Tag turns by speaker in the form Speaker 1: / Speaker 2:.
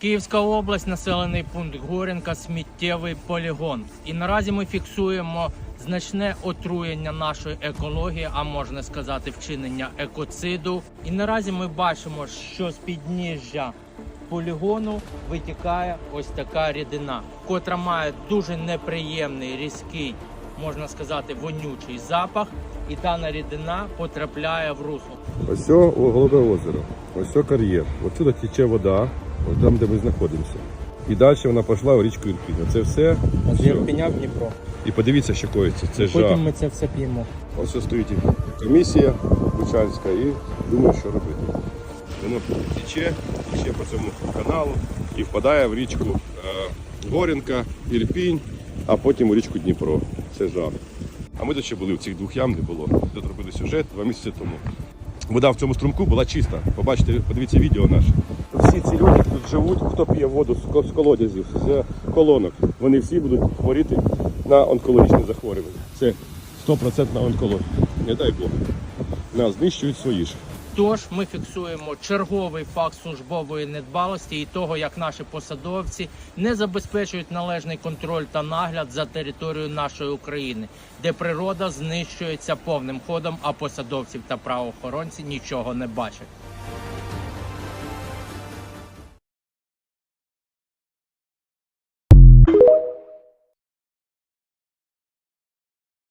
Speaker 1: Київська область, населений пункт Горенка, сміттєвий полігон. І наразі ми фіксуємо значне отруєння нашої екології, а можна сказати, вчинення екоциду. І наразі ми бачимо, що з підніжжя полігону витікає ось така рідина, котра має дуже неприємний різкий, можна сказати, вонючий запах. І дана рідина потрапляє в русло.
Speaker 2: Ось Голубе озеро, ось кар'єр. Отсюди тече вода, ось там, де ми знаходимося. І далі вона пішла в річку Ірпінь. Це все.
Speaker 1: З
Speaker 2: все.
Speaker 1: Ірпеня в Дніпро.
Speaker 2: І подивіться, що коїться. Це жах.
Speaker 1: Потім ми це все п'ємо.
Speaker 2: Ось ось стоїть комісія Бучанська і думає, що робити. Воно тече, тече по цьому каналу і впадає в річку е, Горінка, Ірпінь, а потім у річку Дніпро. Це жах. А ми тут ще були в цих двох ям, не було. Тут робили сюжет два місяці тому. Вода в цьому струмку була чиста. Побачите, подивіться відео наше. Ці люди тут живуть, хто п'є воду з ко- з колодязів, з колонок, вони всі будуть хворіти на онкологічне захворювання. Це 100% онкологія. Не дай Бог. Нас знищують свої ж.
Speaker 1: Тож ми фіксуємо черговий факт службової недбалості і того, як наші посадовці не забезпечують належний контроль та нагляд за територією нашої України, де природа знищується повним ходом, а посадовців та правоохоронці нічого не бачать.